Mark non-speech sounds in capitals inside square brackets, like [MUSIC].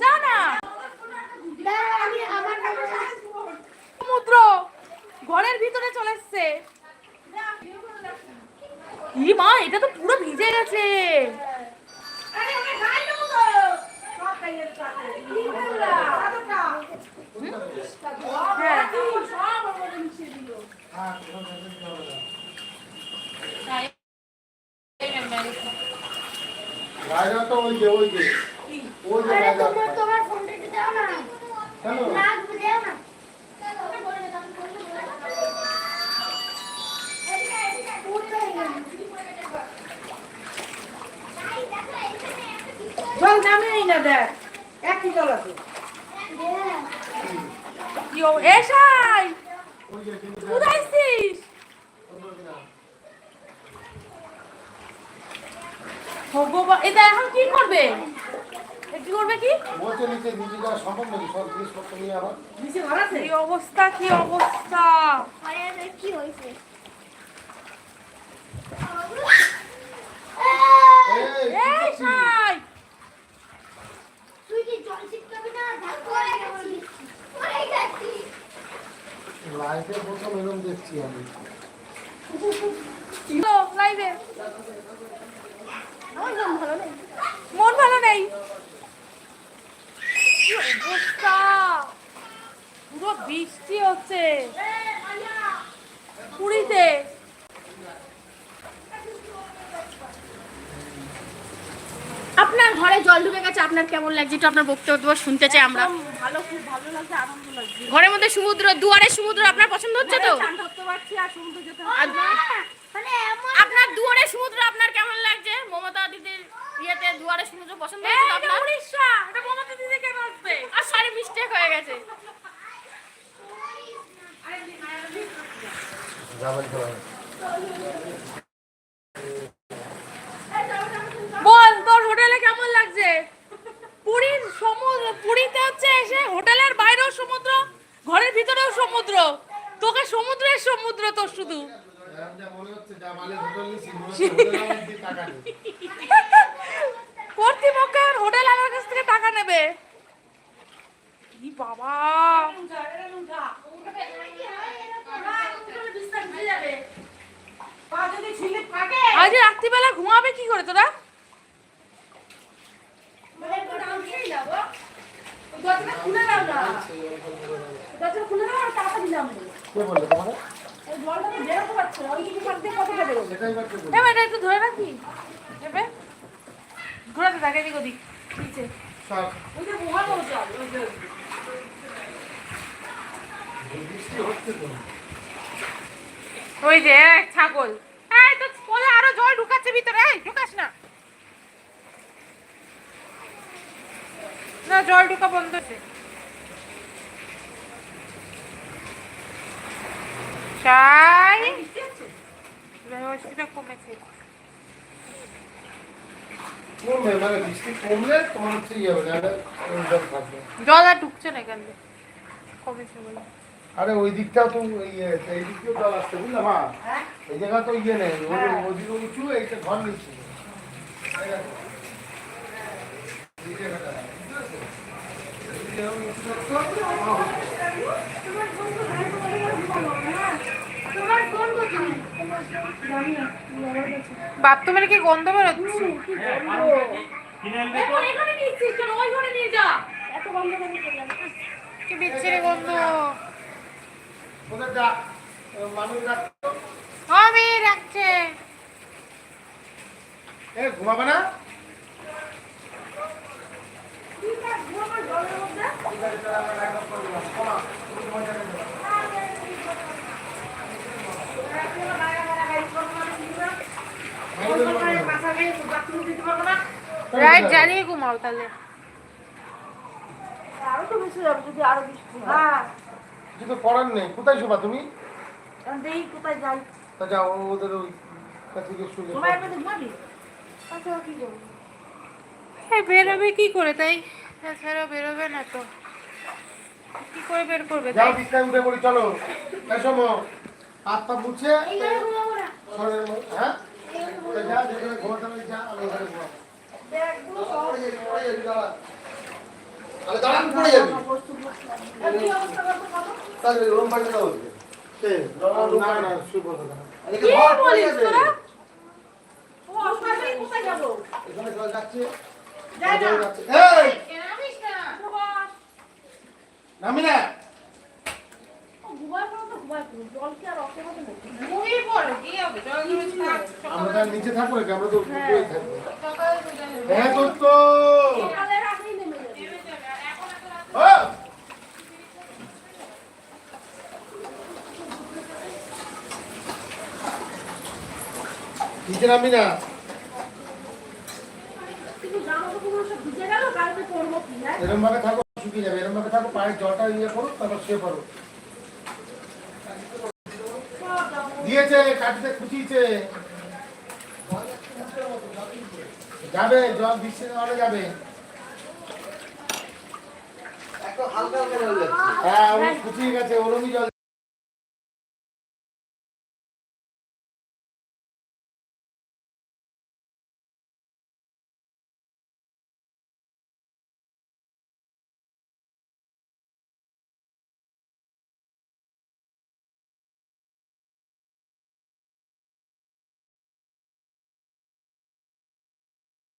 যা না সমুদ্র ঘরের ভিতরে চলে এসছে। ই মা এটা তো পুরো ভিজে গেছে। হ্যাঁ। রাজা তো ওই যে ওই যে। ওই আরে তোমার তোমার ফোনটা একটু দাও না। কেন? লাগবে দাও না। জল নামেই না দেখ একই জল আছে। এসাই ওই যে কিন্তু কোথায় ভগবান এটা এখন কি করবে? কি করবে কি? বলছে নিচে নিচে যাওয়া সম্ভব নাকি? সব জিনিসপত্র নিয়ে আবার। নিচে ঘর আছে? কি অবস্থা কি অবস্থা? আরে কি এই? সাই তুই জল ছিটকাবি না পড়ে প্রথম এরকম দেখছি আমি তো লাইভে আমার মন ভালো নেই মন ভালো নেই কি অবস্থা পুরো বৃষ্টি হচ্ছে পুরীতে আপনার ঘরে জল ঢুকে গেছে আপনার কেমন লাগছে একটু আপনার বক্তব্য শুনতে চাই আমরা ভালো খুব ভালো লাগছে আনন্দ লাগছে ঘরের মধ্যে সমুদ্র দুয়ারে সমুদ্র আপনার পছন্দ হচ্ছে তো আর আর মানে আপনার দুয়ারে সমুদ্র আপনার কেমন লাগছে মমতা দিদির ইয়েতে দুয়ারে সমুদ্র পছন্দ হয়েছে আপনার উড়িষ্যা এটা মমতা দিদি কেন আসবে আর সরি মিস্টেক হয়ে গেছে যাবেন তো বল তোর হোটেলে কেমন লাগছে পুরীর সমুদ্র পুরীতে হচ্ছে এসে হোটেলের বাইরেও সমুদ্র ঘরের ভিতরেও সমুদ্র তোকে সমুদ্রের সমুদ্র তোর শুধু এরকম যা মনে হচ্ছে যা মালে [LAUGHS] হচ্ছে হোটেল আমার কাছ থেকে টাকা নেবে। ই বাবা। আজ রাত্রিবেলা ঘুমাবে কি করে তোরা? খুলে দাও না খুলে দাও টাকা দিলাম ওই কিছু ফাঁক দিয়ে কতটা বেরোবে? সেটাই বাড়তে বলল এবার এটা একটু ধরে রাখি। এবে ঘোরাতে থাকে এদিক ওদিক নিচে। ওই যে হচ্ছে এক ছাগল। এই তো কোলে আরও জল ঢুকাচ্ছে ভিতরে এই ঢুকাস না। না জল ঢুকা বন্ধ আছে চাই বৃষ্টিটা কমেছে কমবে মানে বৃষ্টি কমলে তোমার হচ্ছে ইয়ে হবে নাহলে ওই জল আর ঢুকছে না এখান দিয়ে কমেছে বলে আরে ওই দিকটাও তো ইয়ে এই দিক দিয়েও জল আসছে বুঝলে মা এই জায়গা তো ইয়ে নেই ওই- উঁচু এইটা ঘর নিচ্ছি বাথরুমের কি গন্ধ বেরোচ্ছে? কি বিচ্ছিরি গন্ধ? মানুষ রাখতো আমি রাখছে ঘুমাবে না? রাইট জ্বালিয়ে ঘুমাও তাহলে। আরও তো বেশি যাবে যদি আরও বৃষ্টি হ্যাঁ। কিছু করার নেই। কোথায় শোভা তুমি? দেখি কোথায় যাই। তা যাও ওদের ওই কাছে গিয়ে শুয়ে তোমার একটু ঘুমাবি? আচ্ছা কি করব? বেরোবে কি করে তাই? এছাড়া বেরোবে না তো। কি করে বের করবে যাও তাই? বিছনায় উঠে পড়ি চলো। এসো মো হাত পা মুছে হ্যাঁ? নামি না ও ঘুমায় পড়ো তো ঘুমায় পড়ো। জল কি আর রক্তের মধ্যে নেই? ঘুমিয়ে পড়ে কি হবে জল জমে থাক আমরা তার নিচে থাকব নাকি? আমরা তো হ্যাঁ। উপরেই থাকব। হ্যাঁ যাবে। ও! নিচে নামি না? হ্যাঁ? এরম ভাবে থাকো শুকিয়ে যাবে। এরম ভাবে থাকো পায়ের জলটা ইয়ে করো তারপর শুয়ে পড়ো। দিয়েছে কাটিতে খুঁচিয়েছে। যাবে জল বৃষ্টি নাহলে যাবে। হ্যাঁ ও গেছে ওরমই জল